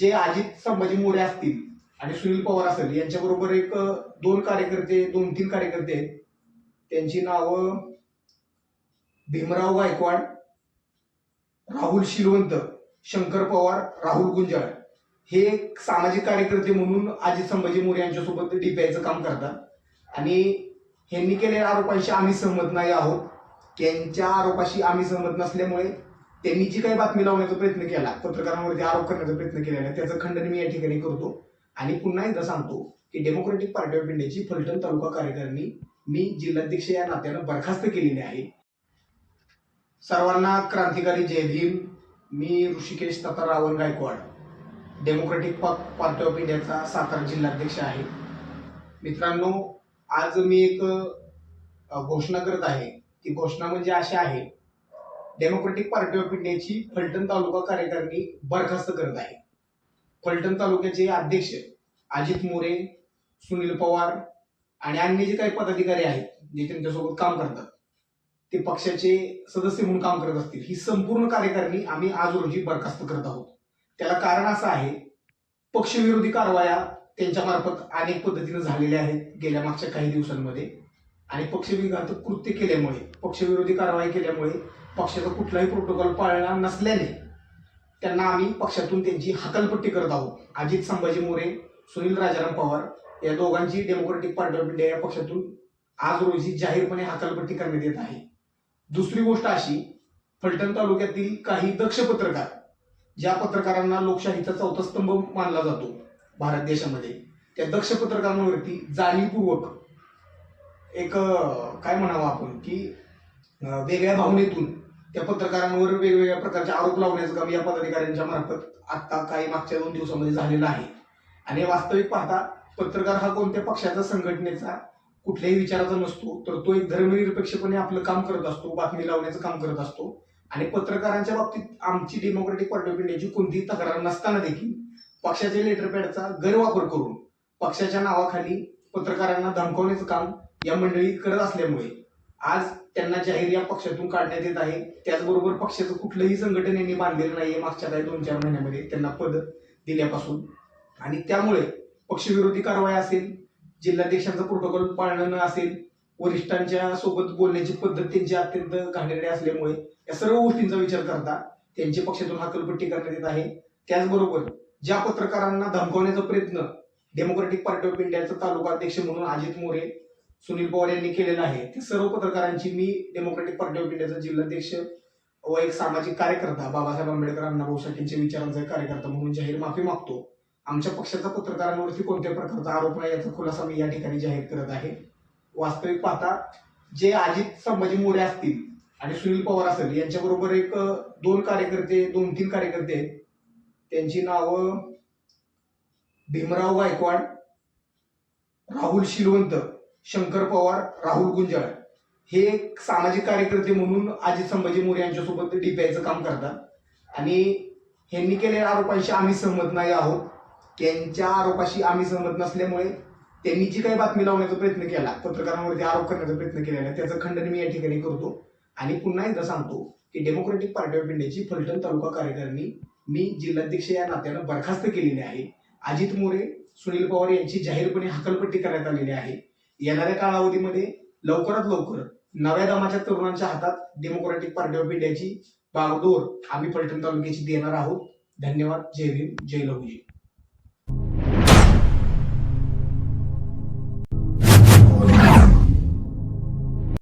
जे अजित संभाजी मोरे असतील आणि सुनील पवार असेल यांच्याबरोबर एक दोन कार्यकर्ते दोन तीन कार्यकर्ते आहेत. त्यांची नावं भीमराव गायकवाड राहुल शिलवंत शंकर पवार राहुल गुंजाळ. हे एक सामाजिक कार्यकर्ते म्हणून अजित संभाजी मोरे यांच्यासोबत डीपीआयचं काम करतात. आणि ह्यांनी केलेल्या आरोपांशी आम्ही सहमत नाही आहोत. त्यांच्या आरोपाशी आम्ही सहमत नसल्यामुळे त्यांनी जी काही बातमी लावण्याचा प्रयत्न केला पत्रकारांवरती आरोप करण्याचा प्रयत्न केला त्याचं खंडन मी या ठिकाणी करतो. आणि पुन्हा एकदा सांगतो की डेमोक्रेटिक पार्टी ऑफ इंडियाची फलटण तालुका कार्यकारिणी मी जिल्हाध्यक्ष या नात्यानं बरखास्त केलेली आहे. सर्वांना क्रांतिकारी जय भीम. मी ऋषिकेश तथा रावण गायकवाड डेमोक्रेटिक पा- पार्टी ऑफ इंडियाचा सातारा जिल्हाध्यक्ष आहे. मित्रांनो आज मी एक घोषणा करत आहे. ती घोषणा म्हणजे अशी आहे डेमोक्रेटिक पार्टी ऑफ इंडियाची फलटण तालुका कार्यकारिणी बरखास्त करत आहे. फलटण तालुक्याचे अध्यक्ष अजित मोरे सुनील पवार आणि अन्य जे काही पदाधिकारी आहेत जे त्यांच्यासोबत काम करतात ते पक्षाचे सदस्य म्हणून काम करत असतील ही संपूर्ण कार्यकारिणी आम्ही आज रोजी बरखास्त करत आहोत. त्याला कारण असं आहे पक्षविरोधी कारवाया त्यांच्या मार्फत अनेक पद्धतीने झालेल्या आहेत गेल्या मागच्या काही दिवसांमध्ये. आणि पक्षविघातक कृत्य केल्यामुळे पक्षविरोधी कारवाई केल्यामुळे पक्षाचा कुठलाही प्रोटोकॉल पाळला नसल्याने त्यांना आम्ही पक्षातून त्यांची हकालपट्टी करत आहोत. अजित संभाजी मोरे सुनील राजाराम पवार या दोघांची डेमोक्रेटिक पार्टी ऑफ इंडिया या पक्षातून आज रोजी जाहीरपणे हकालपट्टी करण्यात येत आहे. दुसरी गोष्ट अशी फलटण तालुक्यातील काही दक्ष पत्रकार ज्या पत्रकारांना लोकशाहीचा चौथा स्तंभ मानला जातो भारत देशामध्ये त्या दक्ष पत्रकारांवरती जाणीवपूर्वक एक काय म्हणावं आपण की वेगळ्या भावनेतून त्या पत्रकारांवर वेगवेगळ्या प्रकारचे आरोप लावण्याचं काम या पदाधिकाऱ्यांच्या मार्फत आता काही मागच्या दोन दिवसामध्ये झालेलं आहे. आणि वास्तविक पाहता पत्रकार हा कोणत्या पक्षाचा संघटनेचा कुठल्याही विचाराचा नसतो तर तो एक धर्मनिरपेक्षपणे आपलं काम करत असतो बातमी लावण्याचं काम करत असतो. आणि पत्रकारांच्या बाबतीत आमची डेमोक्रेटिक पार्टी ऑफ इंडियाची कोणतीही तक्रार नसताना देखील पक्षाच्या लेटरपॅडचा गैरवापर करून पक्षाच्या नावाखाली पत्रकारांना धमकवण्याचं काम या मंडळी करत असल्यामुळे आज त्यांना जाहीर या पक्षातून काढण्यात येत आहे. त्याचबरोबर पक्षाचं कुठलंही संघटन यांनी बांधलेलं नाहीये मागच्या काही दोन चार महिन्यामध्ये त्यांना पद दिल्यापासून. आणि त्यामुळे पक्षविरोधी कारवाई असेल जिल्हाध्यक्षांचा प्रोटोकॉल पाळणं असेल वरिष्ठांच्या सोबत बोलण्याची पद्धत त्यांची अत्यंत घाणेरडी असल्यामुळे या सर्व गोष्टींचा विचार करता त्यांची पक्षातून हकलपट्टी करण्यात येत आहे. त्याचबरोबर ज्या पत्रकारांना धमकवण्याचा प्रयत्न डेमोक्रेटिक पार्टी ऑफ इंडियाचा तालुका अध्यक्ष म्हणून अजित मोरे सुनील पवार यांनी केलेलं आहे. ते सर्व पत्रकारांची मी डेमोक्रेटिक पार्टी ऑफ इंडियाचा जिल्हाध्यक्ष व एक सामाजिक कार्यकर्ता बाबासाहेब आंबेडकर अण्णाभाऊ साठेंच्या विचारांचा कार्यकर्ता म्हणून जाहीर माफी मागतो. आमच्या पक्षाचा पत्रकारांवरती कोणत्या प्रकारचा आरोप नाही याचा खुलासा मी या ठिकाणी जाहीर करत आहे. वास्तविक पाहता जे अजित संभाजी मोरे असतील आणि सुनील पवार असेल यांच्याबरोबर एक दोन कार्यकर्ते दोन तीन कार्यकर्ते आहेत. त्यांची नावं भीमराव गायकवाड राहुल शिलवंत शंकर पवार राहुल गुंजाळ हे एक सामाजिक कार्यकर्ते म्हणून अजित संभाजी मोरे यांच्यासोबत डीपीआयचं काम करतात. आणि ह्यांनी केलेल्या आरोपांशी आम्ही सहमत नाही आहोत. त्यांच्या आरोपाशी आम्ही सहमत नसल्यामुळे त्यांनी जी काही बातमी लावण्याचा प्रयत्न केला पत्रकारांवरती आरोप करण्याचा प्रयत्न केलेला त्याचं खंडन मी या ठिकाणी करतो. आणि पुन्हा एकदा सांगतो की डेमोक्रेटिक पार्टी ऑफ इंडियाची फलटण तालुका कार्यकारिणी मी जिल्हाध्यक्ष या नात्यानं बरखास्त केलेली आहे. अजित मोरे सुनील पवार यांची जाहीरपणे हकलपट्टी करण्यात आलेली आहे. येणाऱ्या कालावधीमध्ये लवकरात लवकर नव्या दमाच्या तरुणांच्या हातात डेमोक्रॅटिक पार्टी ऑफ इंडियाची बागडोर आम्ही फलटण तालुक्याची देणार आहोत. धन्यवाद. जय भीम जय लहुजी